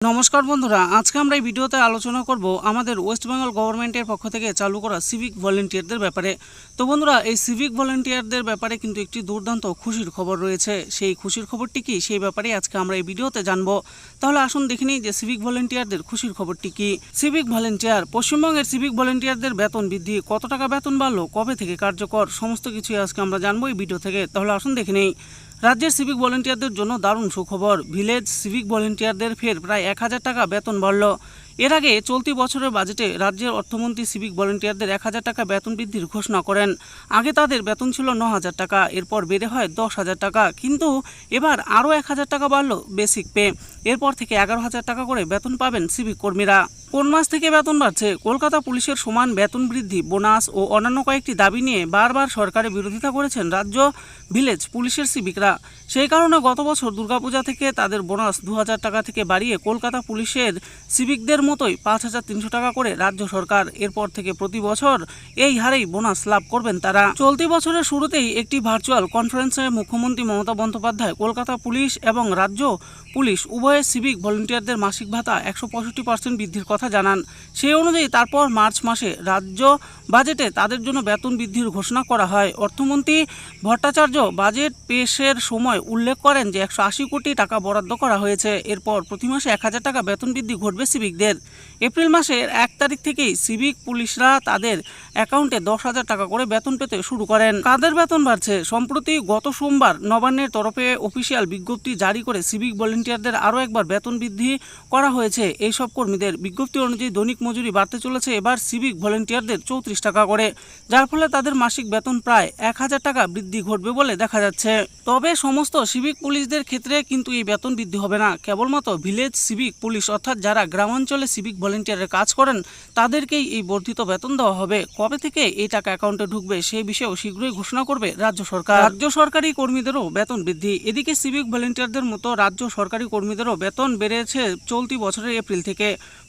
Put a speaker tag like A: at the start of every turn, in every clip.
A: নমস্কার বন্ধুরা, আজকে আমরা এই ভিডিওতে আলোচনা করব আমাদের ওয়েস্ট বেঙ্গল গভর্নমেন্টের পক্ষ থেকে চালু করা সিভিক ভলেন্টিয়ারদের ব্যাপারে। তো বন্ধুরা, এই সিভিক ভলেন্টিয়ারদের ব্যাপারে কিন্তু একটি দুর্দান্ত খুশির খবর রয়েছে। সেই খুশির খবরটি কি, সেই ব্যাপারে আজকে আমরা এই ভিডিওতে জানব। তাহলে আসুন দেখে নিই যে সিভিক ভলেন্টিয়ারদের খুশির খবরটি কি। সিভিক ভলেন্টিয়ার পশ্চিমবঙ্গের সিভিক ভলেন্টিয়ারদের বেতন বৃদ্ধি, কত টাকা বেতন বাড়লো, কবে থেকে কার্যকর, সমস্ত কিছুই আজকে আমরা জানব এই ভিডিও থেকে। তাহলে আসুন দেখে নেই। রাজ্যের সিভিক ভলেন্টিয়ারদের জন্য দারুণ সুখবর। ভিলেজ সিভিক ভলেন্টিয়ারদের ফের প্রায় এক হাজার টাকা বেতন বাড়ল। এর আগে চলতি বছরের বাজেটে রাজ্যের অর্থমন্ত্রী সিভিক ভলেন্টিয়ারদের এক হাজার টাকা বেতন বৃদ্ধির ঘোষণা করেন। আগে তাদের বেতন ছিল ন হাজার টাকা, এরপর বেড়ে হয় দশ হাজার টাকা। কিন্তু এবার আরও এক হাজার টাকা বাড়ল বেসিক পে এরপর থেকে এগারো হাজার টাকা করে বেতন পাবেন সিভিক কর্মীরা। কোন মাস থেকে বেতন বাড়ছে? কলকাতা পুলিশের সমান বেতন বৃদ্ধি, বোনাস ও অন্যান্য কয়েকটি দাবি নিয়ে বারবার সরকারের বিরোধিতা করেছেন রাজ্য ভিলেজ পুলিশের সিভিকরা। সেই কারণে গত বছর দুর্গাপূজা থেকে তাদের বোনাস দু হাজার টাকা থেকে বাড়িয়ে কলকাতা পুলিশের সিভিকদের মতোই পাঁচ হাজার তিনশো টাকা করে রাজ্য সরকার। এরপর থেকে প্রতি বছর এই হারেই বোনাস লাভ করবেন তারা। চলতি বছরের শুরুতেই একটি ভার্চুয়াল কনফারেন্সে মুখ্যমন্ত্রী মমতা বন্দ্যোপাধ্যায়, কলকাতা পুলিশ এবং রাজ্য পুলিশ উভয়ের সিভিক ভলেন্টিয়ারদের মাসিক ভাতা একশো বৃদ্ধির কথা জানান। সেই অনুযায়ী তারপর মার্চ মাসে রাজ্য বাজেটে তাদের জন্য বেতন বৃদ্ধির ঘোষণা করা হয়। অর্থমন্ত্রী ভট্টাচার্য বাজেট পেশের সময় উল্লেখ করেন যে একশো আশি কোটি টাকা বরাদ্দ করা হয়েছে। এরপর প্রতি মাসে এক হাজার টাকা বেতন বৃদ্ধি ঘটবে সিভিকদের। এপ্রিল মাসের এক তারিখ থেকেই সিভিক পুলিশরা তাদের অ্যাকাউন্টে দশ হাজার টাকা করে বেতন পেতে শুরু করেন। কাদের বেতন বাড়ছে? সম্প্রতি গত সোমবার নবান্নের তরফে অফিসিয়াল বিজ্ঞপ্তি জারি করে সিভিক ভলেন্টিয়ারদের আরও একবার বেতন বৃদ্ধি করা হয়েছে। এই সব কর্মীদের বিজ্ঞপ্তি অনুযায়ী দৈনিক মজুরি বাড়তে চলেছে। এবার সিভিক ভলেন্টিয়ারদের চৌত্রিশ টাকা করে, যার ফলে তাদের মাসিক বেতন প্রায় এক হাজার টাকা বৃদ্ধি ঘটবে বলে দেখা যাচ্ছে। তবে সমস্ত সিভিক পুলিশদের ক্ষেত্রে কিন্তু এই বেতন বৃদ্ধি হবে না। কেবলমাত্র ভিলেজ সিভিক পুলিশ অর্থাৎ যারা গ্রামাঞ্চলে সিভিক ভলেন্টিয়ারের কাজ করেন, তাদেরকেই এই বর্ধিত বেতন দেওয়া হবে। কবে থেকে এই টাকা অ্যাকাউন্টে ঢুকবে সেই বিষয়েও শীঘ্রই ঘোষণা করবে রাজ্য সরকার। রাজ্য সরকারি কর্মীদেরও বেতন বৃদ্ধি। এদিকে সিভিক ভলেন্টিয়ারদের মতো রাজ্য সরকারি কর্মীদেরও বেতন বেড়েছে চলতি বছরের এপ্রিল থেকে।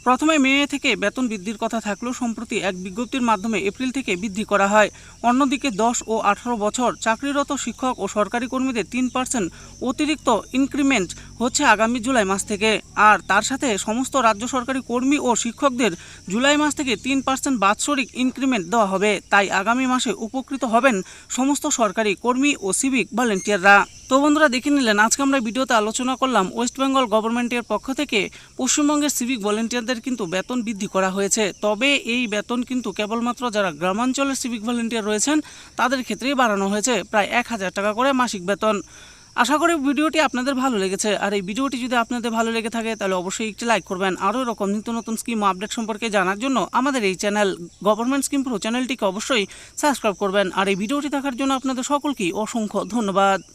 A: প্রথমে মে থেকে বেতন বৃদ্ধির কথা থাকলেও সম্প্রতি এক বিজ্ঞপ্তির মাধ্যমে এপ্রিল থেকে বৃদ্ধি করা হয়। অন্যদিকে দশ ও আঠারো বছর চাকরিরত শিক্ষক ও সরকারি কর্মীদের তিন পার্সেন্ট অতিরিক্ত ইনক্রিমেন্ট হচ্ছে আগামী জুলাই মাস থেকে। আর তার সাথে সমস্ত রাজ্য সরকারি কর্মী ও শিক্ষকদের জুলাই মাস থেকে তিন পার্সেন্ট বাৎসরিক ইনক্রিমেন্ট দেওয়া হবে। তাই আগামী মাসে উপকৃত হবেন সমস্ত সরকারি কর্মী ও সিভিক ভলেন্টিয়াররা। তো বন্ধুরা, দেখে নিলেন, আজকে আমরা ভিডিওতে আলোচনা করলাম ওয়েস্ট বেঙ্গল গভর্নমেন্টের পক্ষ থেকে পশ্চিমবঙ্গের সিভিক ভলেন্টিয়ারদের কিন্তু বেতন বৃদ্ধি করা হয়েছে। তবে এই বেতন কিন্তু কেবলমাত্র যারা গ্রামাঞ্চলের সিভিক ভলেন্টিয়ার রয়েছেন, তাদের ক্ষেত্রেই বাড়ানো হয়েছে প্রায় এক হাজার টাকা করে মাসিক বেতন। আশা করি ভিডিওটি আপনাদের ভালো লেগেছে। আর এই ভিডিওটি যদি আপনাদের ভালো লেগে থাকে, তাহলে অবশ্যই একটি লাইক করবেন। আরও এরকম নিত্য নতুন স্কিম আপডেট সম্পর্কে জানার জন্য আমাদের এই চ্যানেল গভর্নমেন্ট স্কিম প্রো চ্যানেলটিকে অবশ্যই সাবস্ক্রাইব করবেন। আর এই ভিডিওটি দেখার জন্য আপনাদের সকলকেই অসংখ্য ধন্যবাদ।